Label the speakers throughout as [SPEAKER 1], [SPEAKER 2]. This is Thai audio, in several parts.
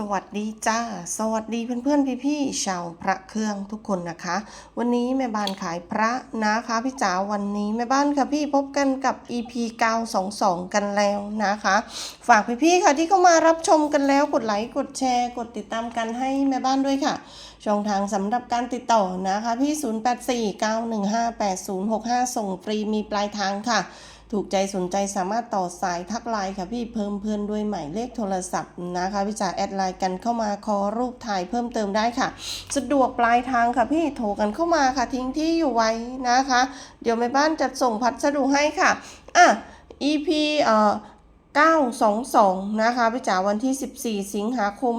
[SPEAKER 1] สวัสดีจ้า สวัสดีเพื่อนๆพี่ๆชาวพระเครื่องทุกคนนะคะ วันนี้แม่บ้านขายพระนะคะพี่จ๋าวันนี้แม่บ้านค่ะพี่พบกันกับ EP 922 กันแล้วนะคะ ฝากพี่ๆค่ะที่เข้ามารับชมกันแล้วกดไลค์กดแชร์กดติดตามกันให้แม่บ้านด้วยค่ะ ช่องทางสำหรับการติดต่อนะคะพี่ 0849158065 ส่งฟรีมีปลายทางค่ะ ถูกใจสนใจสามารถต่อสายทักไลน์ค่ะพี่เพิ่มเพื่อนด้วยหมายเลขโทรศัพท์นะคะพี่จ๋าแอดไลน์กันเข้ามาขอรูปถ่ายเพิ่มเติมได้ค่ะ สะดวกปลายทางค่ะพี่โทรกันเข้ามาค่ะทิ้งที่อยู่ไว้นะคะ เดี๋ยวแม่บ้านจัดส่งพัสดุให้ค่ะอะ EP เอ่อ922 นะคะพี่จ๋าวันที่ 14 สิงหาคม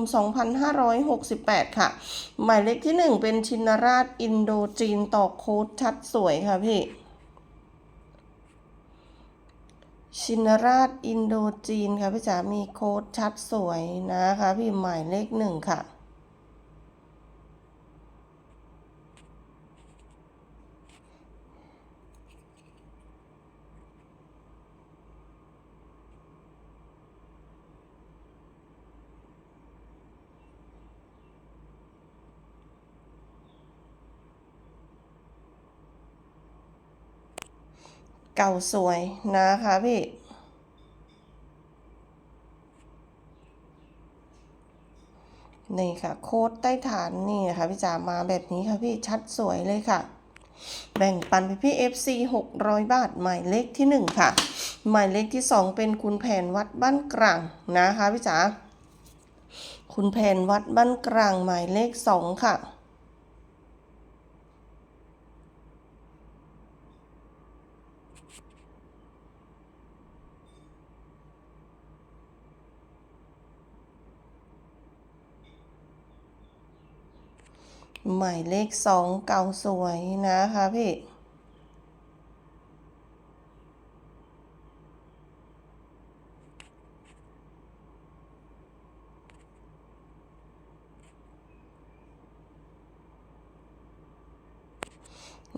[SPEAKER 1] 2568 ค่ะ หมายเลขที่ 1 เป็นชินราชอินโดจีนต่อโค้ดชัดสวยค่ะพี่ ชินราชอินโดจีนค่ะพี่จ๋ามีโค้ดชัดสวยนะคะ พี่หมายเลขหนึ่งค่ะ เก่าสวยนะคะพี่นี่ค่ะ โค้ดใต้ฐานนี่นะคะพี่จ๋ามาแบบนี้ค่ะพี่ชัดสวยเลยค่ะ แบ่งปันพี่พี่ FC 600 บาท หมายเลขที่ 1 ค่ะ หมายเลขที่ 2 เป็นคุณแผนวัดบ้านกลางนะคะพี่จ๋าคุณแผนวัดบ้านกลางหมายเลข 2 ค่ะ หมายเลขสองเก่าสวยนะคะพี่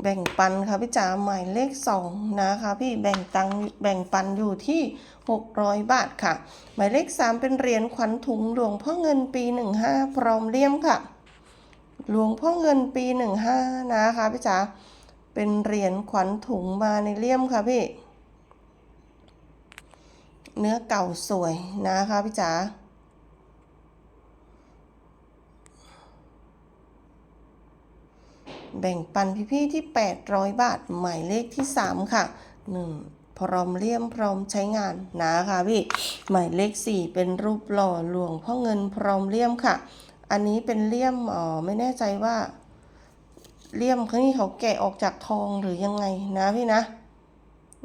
[SPEAKER 1] แบ่งปันค่ะพี่จ๋าหมายเลขสองนะคะพี่แบ่งตังแบ่งปันอยู่ที่ 600 บาทค่ะ หมายเลขสามเป็นเหรียญขวัญถุงหลวงพ่อเงินปี 15 พร้อมเลี่ยมค่ะ หลวงพ่อเงินปีหนึ่งห้านะคะพี่จ๋าเป็นเหรียญขวัญถุงมาในเลี่ยมค่ะพี่ เนื้อเก่าสวยนะคะพี่จ๋าแบ่งปันพี่ๆที่ 800 บาท หมายเลขที่ 3 ค่ะ 1. พร้อมเลี่ยมพร้อมใช้งานนะคะพี่ หมายเลข 4 เป็นรูปหล่อหลวงพ่อเงินพร้อมเลี่ยมค่ะ อันนี้เป็นเลี่ยมอ๋อไม่แน่ใจว่า เลี่ยมเขานี่เขาแกะออกจากทองหรือยังไงนะพี่นะ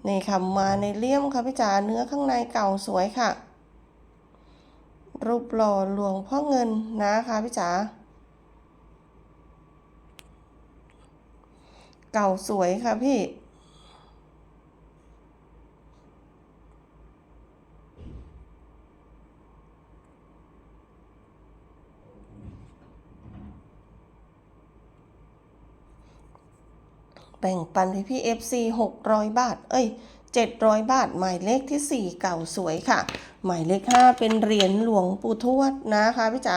[SPEAKER 1] นี่ค่ะมาในเลี่ยมค่ะพี่จ๋าเนื้อข้างในเก่าสวยค่ะ รูปหล่อหลวงพ่อเงินนะคะพี่จ๋าเก่าสวยค่ะพี่ แบ่งปันพี่พี่ FC 600 บาท เอ้ย 700 บาท หมายเลขที่ 4 เก่าสวยค่ะ หมายเลข 5 เป็นเหรียญหลวงปู่ทวดนะคะพี่จ๋า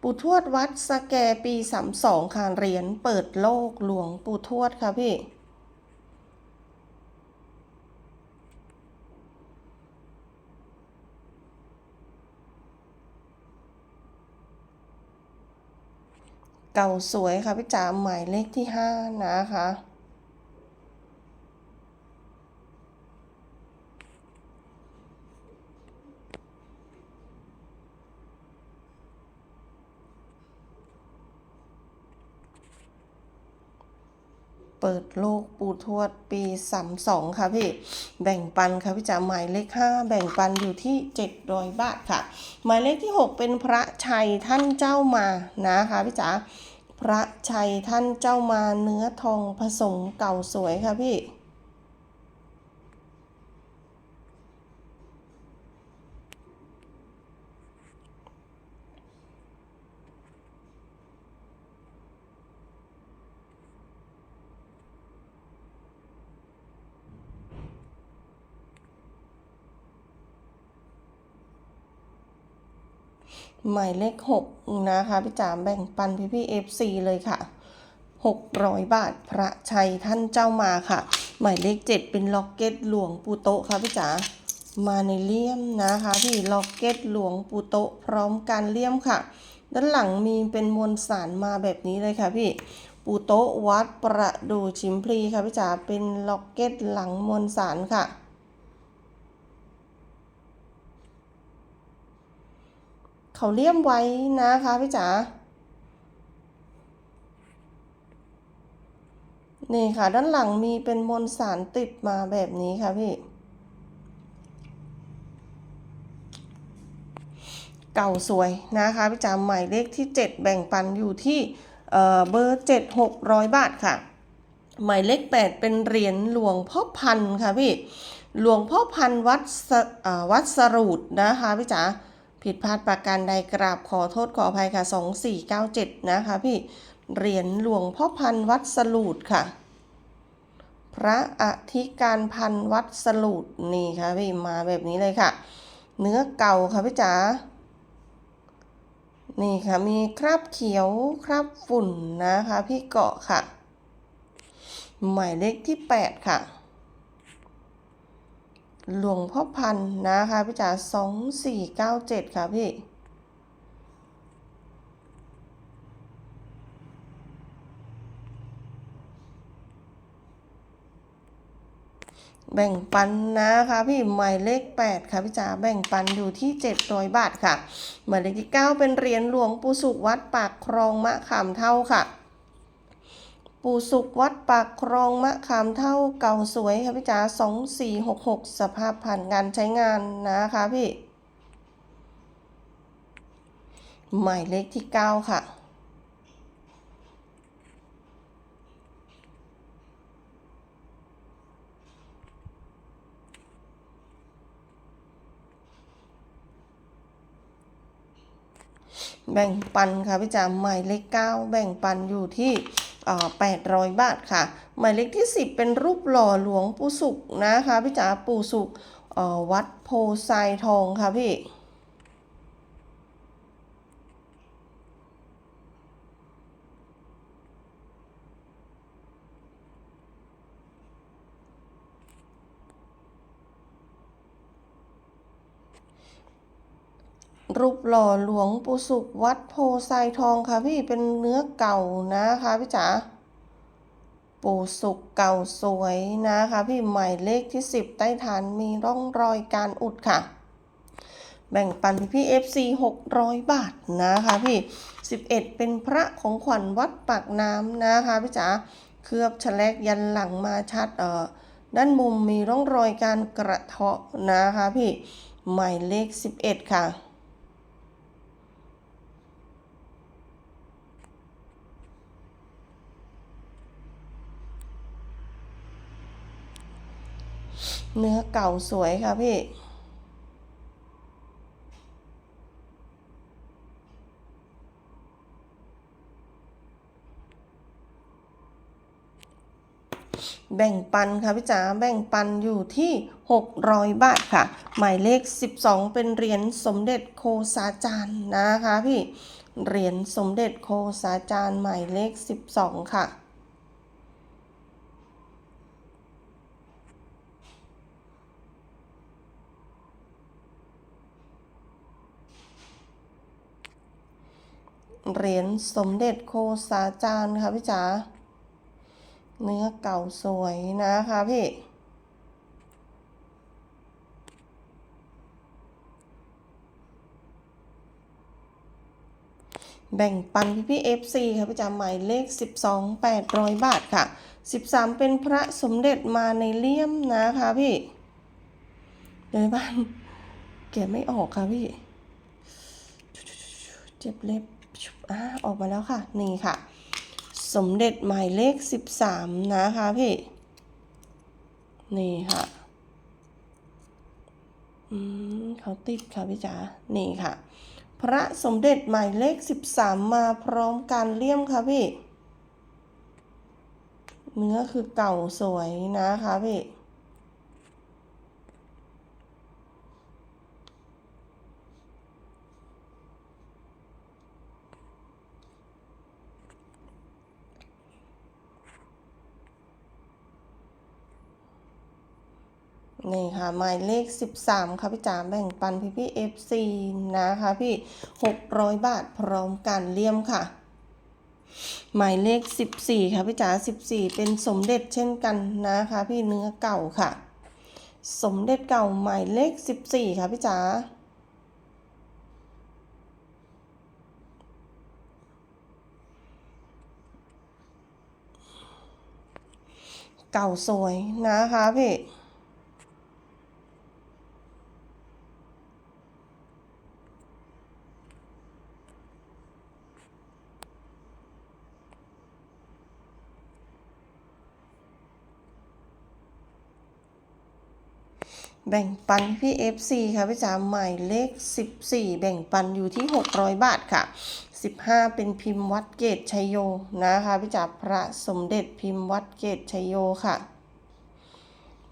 [SPEAKER 1] ปู่ทวดวัดสแกปี32ค่ะเหรียญเปิดโลกหลวงปู่ทวดค่ะพี่เก่าสวยค่ะพี่จ๋าหมายเลขที่ 5 นะคะ เปิดโลกปูทวดปี 32 ค่ะพี่ แบ่งปันค่ะพี่จ๋าหมายเลข 5 แบ่งปันอยู่ที่ 700 บาทค่ะ หมายเลขที่ 6 เป็นพระชัยท่านเจ้ามานะคะพี่จ๋าพระชัยท่านเจ้ามาเนื้อทองผสมเก่าสวยค่ะพี่ แหมายเลขหกนะคะ พี่จ๋าแบ่งปันพี่พี่เอฟซีเลยค่ะหกร้อยบาทพระชัยท่านเจ้ามาค่ะ หมายเลขเจ็ดเป็นล็อกเก็ตหลวงปู่โตะค่ะพี่จ๋ามาในเลี่ยมนะคะพี่ล็อกเก็ตหลวงปู่โตะพร้อมการเลี่ยมค่ะ ด้านหลังมีเป็นมวลสารมาแบบนี้เลยค่ะพี่ปูโตะวัดประดูชิมพลีค่ะพี่จ๋าเป็นล็อกเก็ตหลังมวลสารค่ะ เขาเลี่ยมไว้นะคะพี่จ๋านี่ค่ะ ด้านหลังมีเป็นมวลสารติดมาแบบนี้ค่ะพี่ เก่าสวยนะคะพี่จ๋าหมายเลขที่ 7 แบ่งปันอยู่ที่เอ่อเบอร์7 600บาทค่ะ หมายเลข 8 เป็นเหรียญหลวงพ่อพันค่ะพี่ หลวงพ่อพันวัดวัดสรูดนะคะพี่จ๋า ผิดพลาดประการใดกราบขอโทษขออภัยค่ะ 2497 นะคะพี่ เหรียญหลวงพ่อพันวัดสรูดค่ะ พระอธิการพันวัดสรูดนี่ค่ะพี่มาแบบนี้เลยค่ะ เนื้อเก่าค่ะพี่จ๋า นี่ค่ะมีคราบเขียวคราบฝุ่นนะคะ พี่เกาะค่ะ หมายเลขที่ 8 ค่ะ หลวงพ่อพันธ์นะคะพี่จ๋า2497ค่ะพี่แบ่งปันนะคะพี่หมายเลข 8 ค่ะพี่จ๋าแบ่งปันอยู่ที่700บาทค่ะหมายเลขที่ 9 เป็นเหรียญหลวงปู่สุขวัดปากครองมะขามเท่าค่ะ ปู่สุขวัดปากครองมะขามเท่าเก่าสวยค่ะพี่จ๋า2466สภาพผ่านการใช้งานนะคะพี่ หมายเลขที่9ค่ะแบ่งปันค่ะพี่จ๋าหมายเลข9แบ่งปันอยู่ที่ 800 บาทค่ะ หมายเลขที่ 10 เป็นรูปหล่อหลวงปู่สุขนะคะพี่จ๋าปู่สุขวัดโพไซทองค่ะพี่ รูปหล่อหลวงปู่สุขวัดโพไซทองค่ะพี่เป็นเนื้อเก่านะคะพี่จ๋าปู่สุขเก่าสวยนะคะ พี่หมายเลขที่ 10 ใต้ฐานมีร่องรอยการอุดค่ะ แบ่งปันพี่พี่ FC 600 บาทนะคะพี่ 11 เป็นพระของขวัญวัดปากน้ำนะคะพี่จ๋าเคลือบฉลกยันหลังมาชัดเอ่อด้านมุมมีร่องรอยการกระเทาะนะคะพี่หมายเลข 11 ค่ะ เนื้อเก่าสวยค่ะพี่ แบ่งปันค่ะพี่จ๋าแบ่งปันอยู่ที่ 600 บาทค่ะ หมายเลข 12 เป็นเหรียญสมเด็จโคสาจารย์นะคะพี่ เหรียญสมเด็จโคสาจารย์หมายเลข 12 ค่ะ เหรียญสมเด็จโคสาจารย์ค่ะพี่จ๋าเนื้อเก่าสวยนะคะพี่ แบ่งปันพี่พี่ FC ค่ะพี่จ๋าหมายเลข 12 800 บาทค่ะ 13 เป็นพระสมเด็จมาในเลี่ยมนะคะพี่เดี๋ยวในบ้านแกไม่ออกค่ะพี่ เจ็บเล็บ อ่าออกมาแล้วค่ะ นี่ค่ะ สมเด็จหมายเลข 13 นะคะพี่ นี่ค่ะ อืมเขาติดค่ะพี่จ๋า นี่ค่ะ พระสมเด็จหมายเลข 13 มาพร้อมการเลี่ยมค่ะพี่ เนื้อคือเก่าสวยนะคะพี่ นี่ค่ะหมายเลข 13 ค่ะพี่จ๋าแบ่งปันพี่พี่ FC นะคะพี่ 600 บาทพร้อมการเลี่ยมค่ะ หมายเลข 14 ค่ะพี่จ๋า14 เป็นสมเด็จเช่นกันนะคะพี่เนื้อเก่าค่ะ สมเด็จเก่าหมายเลข 14 ค่ะพี่จ๋าเก่าสวยนะคะพี่ แบ่งปันพี่ FC ค่ะพี่จ๋าหมายเลข 14 แบ่งปันอยู่ที่ 600 บาทค่ะ 15 เป็นพิมพ์วัดเกตชัยโยนะคะพี่จ๋าพระสมเด็จพิมพ์วัดเกตชัยโยค่ะ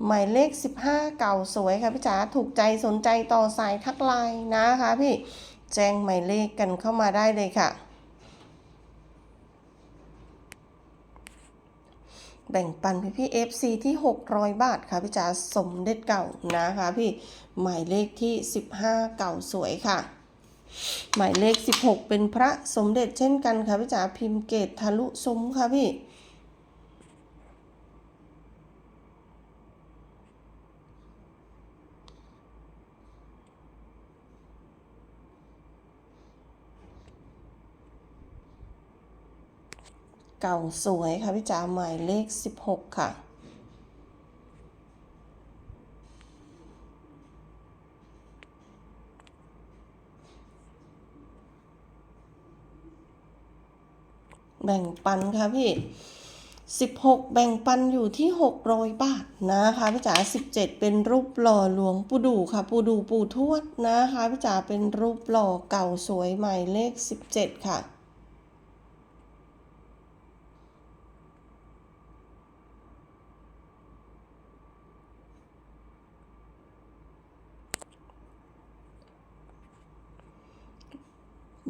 [SPEAKER 1] หมายเลข 15 เก่าสวยค่ะพี่จ๋าถูกใจสนใจต่อสายทักไลน์นะคะพี่แจ้งหมายเลขกันเข้ามาได้เลยค่ะ แบ่งปันพี่พี่ FC ที่ 600 บาทค่ะพี่จ๋าสมเด็จเก่านะคะพี่หมายเลขที่ 15 เก่าสวยค่ะ หมายเลข 16 เป็นพระสมเด็จเช่นกันค่ะพี่จ๋าพิมพ์เกตทะลุซุ้มค่ะพี่ เก่าสวยค่ะพี่จ๋าหมายเลข 16 ค่ะแบ่งปันค่ะพี่ 16 แบ่งปันอยู่ที่ 600 บาทนะคะพี่จ๋า17 เป็นรูปหล่อหลวงปู่ดูค่ะ ปู่ดูปู่ทวดนะคะพี่จ๋าเป็นรูปหล่อเก่าสวยหมายเลข 17 ค่ะ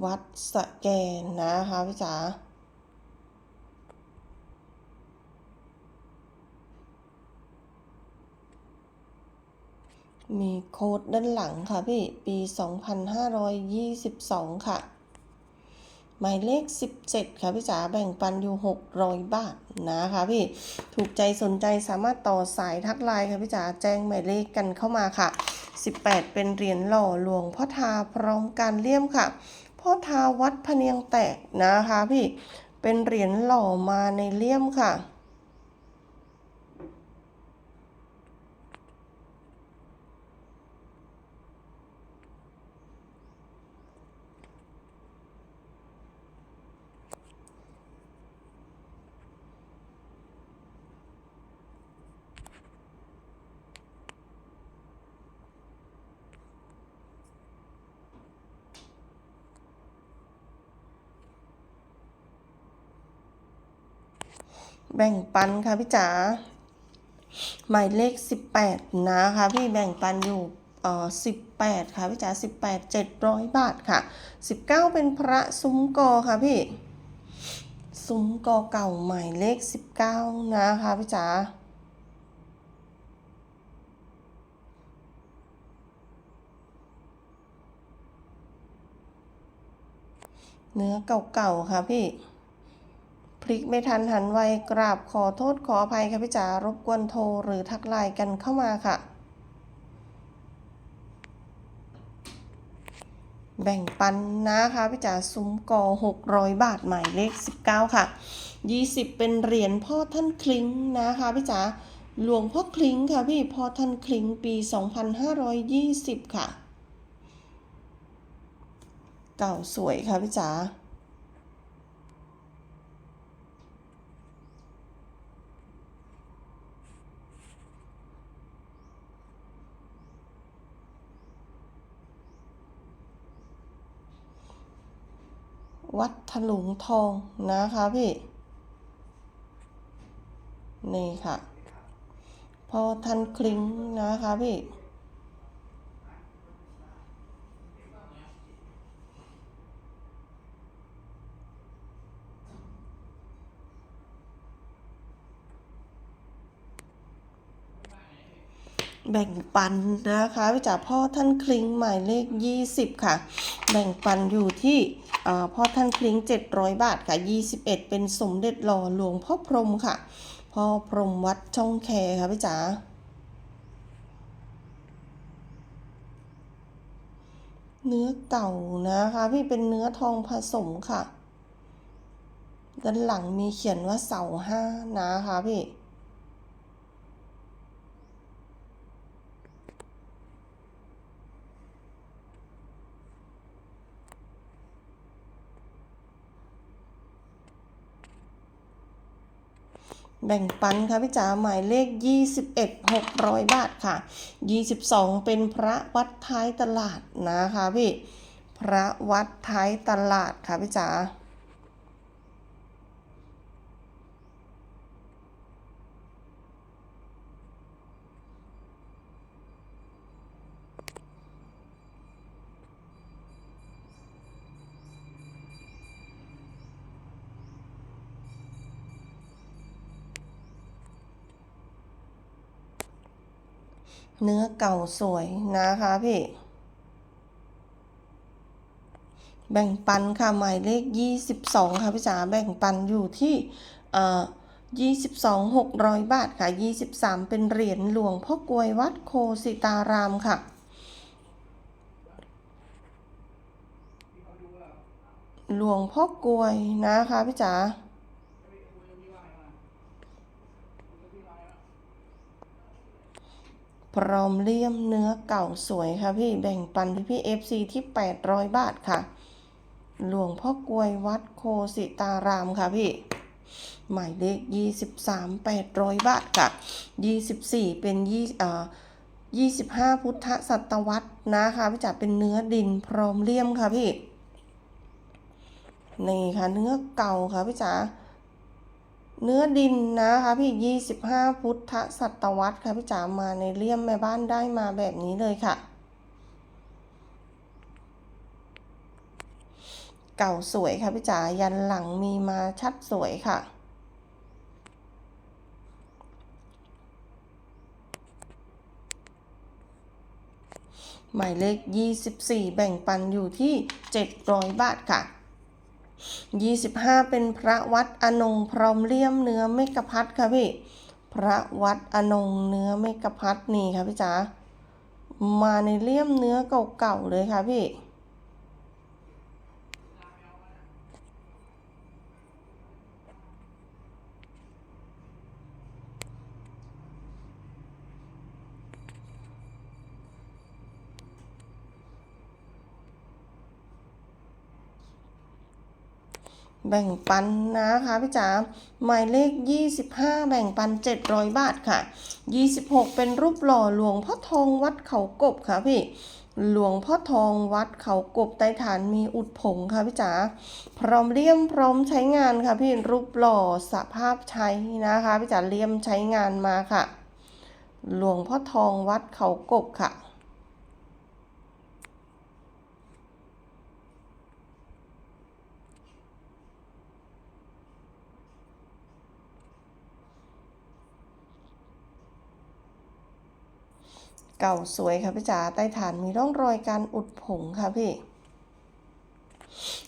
[SPEAKER 1] วัดสะแกนนะคะพี่จ๋ามีโค้ดด้านหลังค่ะพี่ ปี 2522 ค่ะ หมายเลข 17 ค่ะพี่จ๋าแบ่งปันอยู่ 600 บาทนะคะพี่ ถูกใจสนใจสามารถต่อสายทักไลน์ค่ะพี่จ๋าแจ้งหมายเลขกันเข้ามาค่ะ 18 เป็นเหรียญหล่อหลวงพ่อทาพร้อมการเลี่ยมค่ะ พ่อทาวัดพะเนียงแตกนะคะพี่ เป็นเหรียญหล่อมาในเลี่ยมค่ะ แบ่งปันค่ะพี่จ๋าหมายเลข 18 นะคะ พี่แบ่งปันอยู่เอ่อ18 ค่ะพี่จ๋า18 700 บาทค่ะ 19 เป็นพระซุ้มกอค่ะพี่ซุ้มกอเก่าหมายเลข 19 นะคะพี่จ๋าเนื้อเก่าๆค่ะพี่ ลิกไม่ทันหันไวกราบขอโทษขออภัยค่ะพี่จ๋ารบกวนโทรหรือทักไลน์กันเข้ามาค่ะ แบ่งปันนะคะพี่จ๋าซุ้มกอ600 บาทหมายเลข 19 ค่ะ 20 เป็นเหรียญพ่อท่านคลิงนะคะพี่จ๋าหลวงพ่อคลิงค่ะพี่พ่อท่านคลิงปี 2520 ค่ะ เก่าสวยค่ะพี่จ๋า วัดถ ลุงทองนะคะพี่นี่ค่ะ พอทันคลิงนะคะพี่ แบ่งปันนะคะพี่จ๋าพ่อท่านคลิงหมายเลข 20 ค่ะ แบ่งปันอยู่ที่พ่อท่านคลิง 700 บาทค่ะ 21 เป็นสมเด็จหล่อหลวงพ่อพรหมค่ะ พ่อพรหมวัดช่องแคค่ะพี่จ๋าเนื้อเก่านะคะ พี่เป็นเนื้อทองผสมค่ะ ด้านหลังมีเขียนว่าเสาห้านะคะพี่ แบ่งปันค่ะพี่จ๋าหมายเลข 21 600 บาทค่ะ 22 เป็นพระวัดท้ายตลาดนะคะพี่ พระวัดท้ายตลาดค่ะพี่จ๋า เนื้อเก่าสวยนะคะพี่แบ่งปันค่ะหมายเลข 22 ค่ะพี่จ๋าแบ่งปันอยู่ที่เอ่อ22 600 บาทค่ะ 23 เป็นเหรียญหลวงพ่อกลวยวัดโคสิตารามค่ะ หลวงพ่อกลวยนะคะพี่จ๋า พร้อมเลี่ยมเนื้อเก่าสวยค่ะพี่แบ่งปันพี่พี่เอฟซีที่ 800 บาทค่ะ หลวงพ่อกลวยวัดโคสิตารามค่ะพี่ หมายเลข 23 800 บาทค่ะ 24 เป็น20เอ่อ25 พุทธศตวรรษนะคะพี่จ๋าเป็นเนื้อดินพร้อมเลี่ยมค่ะพี่นี่ค่ะเนื้อเก่าค่ะพี่จ๋า เนื้อดินนะคะพี่ 25 พุทธศตวรรษค่ะพี่จ๋ามาในเลี่ยมแม่บ้านได้มาแบบนี้เลยค่ะ เก่าสวยค่ะพี่จ๋ายันหลังมีมาชัดสวยค่ะหมายเลข 24 แบ่งปันอยู่ที่ 700 บาทค่ะ 25 เป็นพระวัดอนงพร้อมเลี่ยมเนื้อเมกพัทค่ะพี่ พระวัดอนงเนื้อเมกพัทนี่ค่ะพี่จ๋ามาในเลี่ยมเนื้อเก่าๆเลยค่ะพี่ แบ่งปันนะคะพี่จ๋าหมายเลข 25 แบ่งปัน 700 บาทค่ะ 26 เป็นรูปหล่อหลวงพ่อทองวัดเขากบค่ะพี่หลวงพ่อทองวัดเขากบใต้ฐานมีอุดผงค่ะพี่จ๋าพร้อมเลี่ยมพร้อมใช้งานค่ะพี่รูปหล่อสภาพใช้นะคะพี่จ๋าเลี่ยมใช้งานมาค่ะ หลวงพ่อทองวัดเขากบค่ะ เก่าสวยค่ะพี่จ๋าใต้ฐานมีร่องรอยการอุดผงค่ะพี่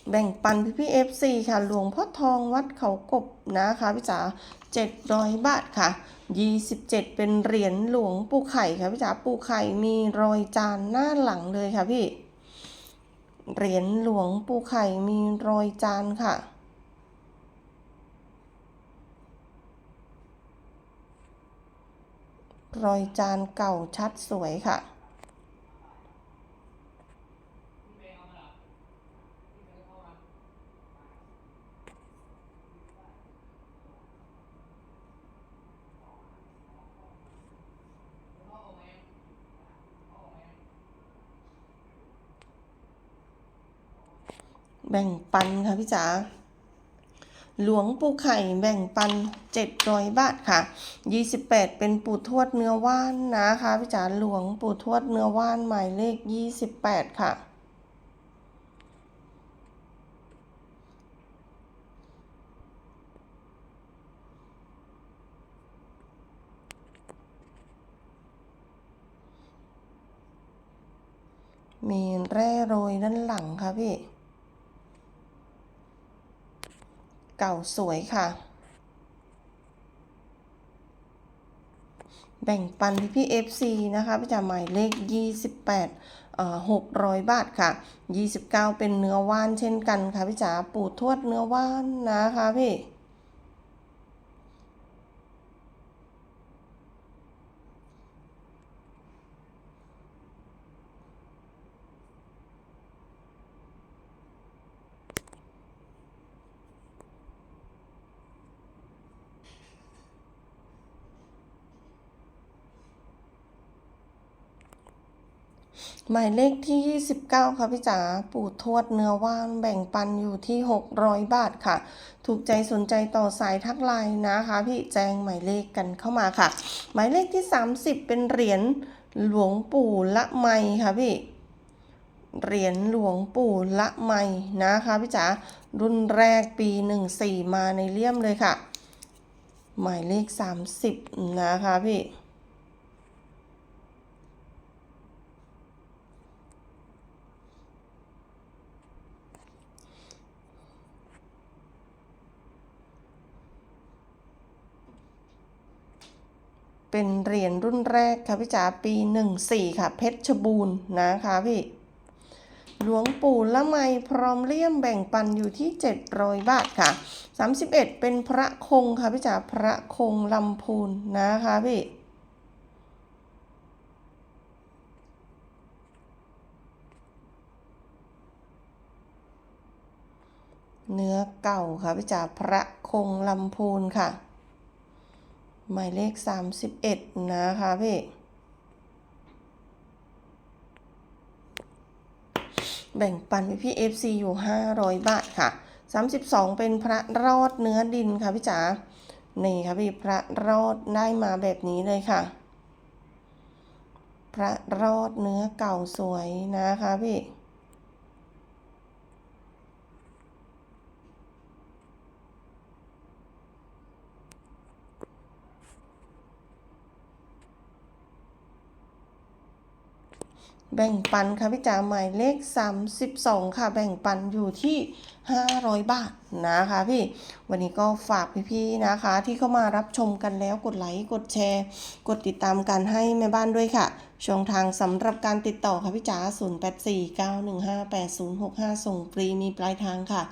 [SPEAKER 1] แบ่งปันพี่พี่เอฟซีค่ะ หลวงพ่อทองวัดเขากบนะคะพี่จ๋า700บาทค่ะ27เป็นเหรียญหลวงปู่ไข่ค่ะพี่จ๋าปู่ไข่มีรอยจานหน้าหลังเลยค่ะพี่ เหรียญหลวงปู่ไข่มีรอยจานค่ะ รอยจานเก่าชัดสวยค่ะ แบ่งปันค่ะพี่จ๋า หลวงปู่ไข่แบ่งปัน 700 บาทค่ะ 28 เป็นปู่ทวดเนื้อว่านนะคะพี่จ๋าหลวงปู่ทวดเนื้อว่านหมายเลข 28 ค่ะมีแร่โรยด้านหลังค่ะพี่ เก่าสวยค่ะ แบ่งปันพี่พี่ FC นะคะพี่จ๋าหมายเลข 28เอ่อ600 บาทค่ะ 29 เป็นเนื้อว่านเช่นกันค่ะพี่จ๋าปูทวดเนื้อว่านนะคะพี่ หมายเลขที่ 29 ค่ะพี่จ๋า ปู่ทวดเนื้อว่านแบ่งปันอยู่ที่ 600 บาทค่ะ ถูกใจสนใจต่อสายทักไลน์นะคะ พี่แจ้งหมายเลขกันเข้ามาค่ะ หมายเลขที่ 30 เป็นเหรียญหลวงปู่ละไมค่ะพี่ เหรียญหลวงปู่ละไมนะคะพี่จ๋า รุ่นแรกปี 14 มาในเลี่ยมเลยค่ะ หมายเลข 30 นะคะพี่ เป็นเหรียญรุ่นแรกค่ะพี่จ๋าปี 14 ค่ะ เพชรบูรณ์นะคะพี่ หลวงปู่ละไมพร้อมเลี่ยมแบ่งปันอยู่ที่ 700 บาทค่ะ 31 เป็นพระคงค่ะพี่จ๋าพระคงลำพูนนะคะพี่เนื้อเก่าค่ะพี่จ๋าพระคงลำพูนค่ะ หมายเลข 31 นะคะพี่แบ่งปันพี่ FC อยู่ 500 บาทค่ะ 32 เป็นพระรอดเนื้อดินค่ะพี่จ๋า นี่ค่ะพี่พระรอดได้มาแบบนี้เลยค่ะ พระรอดเนื้อเก่าสวยนะคะพี่ แบ่งปันค่ะพี่จ๋าหมายเลข 32 ค่ะ แบ่งปันอยู่ที่ 500 บาทนะคะพี่ วันนี้ก็ฝากพี่ๆนะคะ ที่เข้ามารับชมกันแล้วกดไลค์กดแชร์ กดติดตามกันให้แม่บ้านด้วยค่ะ ช่องทางสำหรับการติดต่อค่ะพี่จ๋า0849158065 ส่งฟรีมีปลายทางค่ะ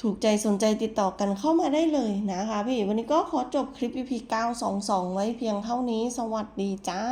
[SPEAKER 1] ถูกใจสนใจติดต่อกันเข้ามาได้เลยนะคะพี่ วันนี้ก็ขอจบคลิป EP 922 ไว้เพียงเท่านี้ สวัสดีจ้า